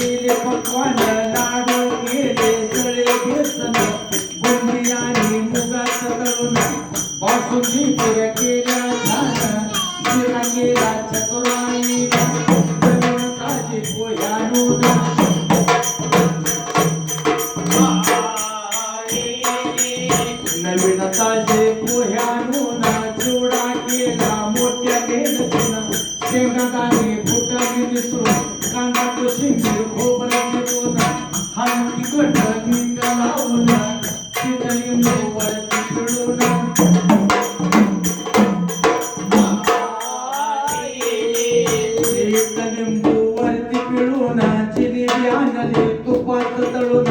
केले पकवान लाडू केले जळे बेसन बुंदी आणि मुगाच करून बासुंदी पुऱ्या केल्या छान शिरा केला चतुराई जणून ताजी पोह्यानून नवीन ताजे चिवडा केला मोठ्या मेहनतीनं शेंगादाणे फुटाने मिसळून ಿಂಬುವರ್ತಿ ಬಿಳು ನಾಚಿನಿ ವ್ಯಾನಲಿ ತುಪ್ಪ ತಳು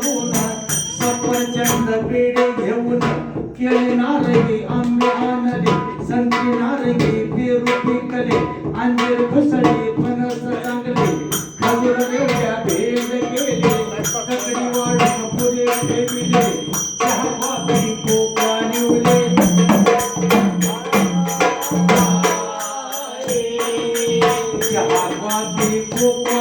उसळ करून सफरचंद पेढे घेऊन केळी नारगी आंबे आणले संती नारगी पेरू पिकले अंजीर घुसळी फणस चांगले खजूर रेवड्या भेद केले ककडी वाढून पुरे ठेविले चहा कॉफी कोका निवले. चहा कोका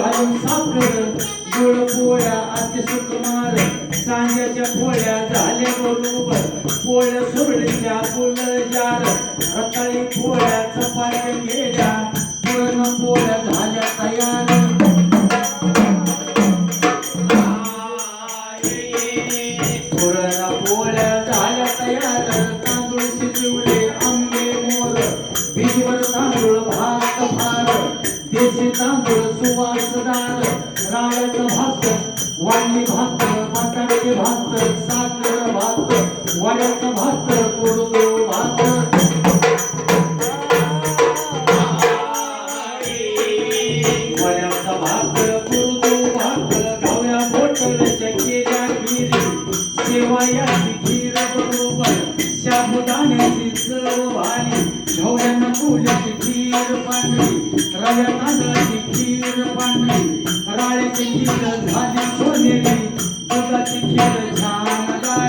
घालून साखर गोड पोळ्या अति सुकुमार सांज्याच्या पोळ्या झाल्या बरोबर. पोळ्या सुरडीच्या फुल जार रताळी पोळ्या चपात्या गेल्या पूर्ण पोळ्या झाल्या तयार. पुरण पोळ्या झाल्या तयार. तांदूळ शिजवले आंबे मोर. भिजवर तांदूळ सुवासदार राळ्याचं भात वांगी भात बटाटे भात साखर भात वड्याचं भात कोरडो भात. वड्याचा भात कोरडो भात गव्या बोटव्याच्या केल्या खिरी शेवयाची राळ्याची खीर झाली सोनेरी. दुधाची खीर छान गाय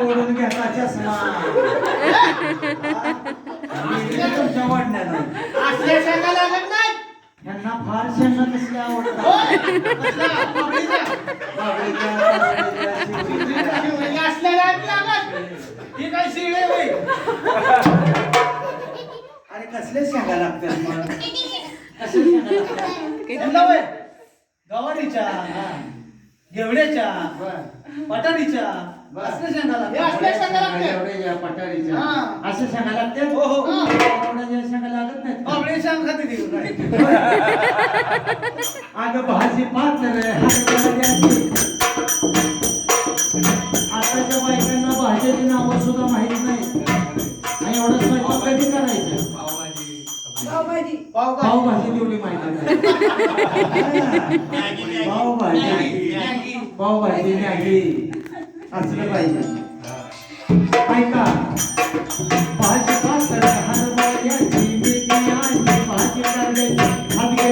ओढून घ्यायचा चष्मा मी तुमच्या वाढण्यानं असल्या शेंगा लागत नाही यांना फार शेंगा कसल्या आवडतात. बाबळीच्या. बाबळीच्या, तरवड्याच्या, शेवडीच्या. शिवलिंग असल्या नाही लागत ही काय शिळे होय अरे कसले शेंगा लागतात मग? कसले शेंगा लागतात? गवारीच्या. घेवड्याच्या पटारीच्या हे असल्या शेंगा लागतात. एवढ्या पठारीच्या. हा. हो, हो. लागत खाते अगं भाजी पातळ का पावभाजी तेवढी माहिती नाही पावभाजी पावभाजी मॅगी. असलं पाहिजे. ऐका. भाजी हरभऱ्याची हातगे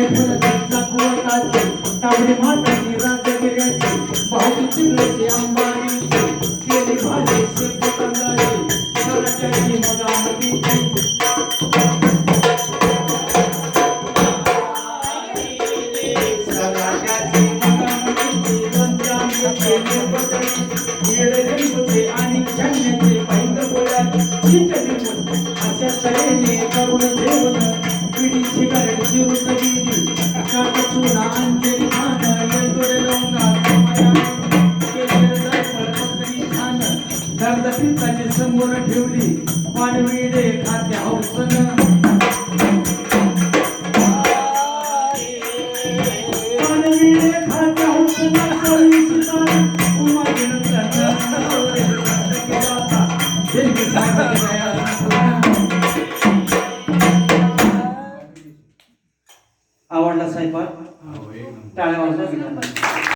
चाकवताची माताची समोर ठेवली पानविडे खाते हो, हौसन Deus, né, Guilherme?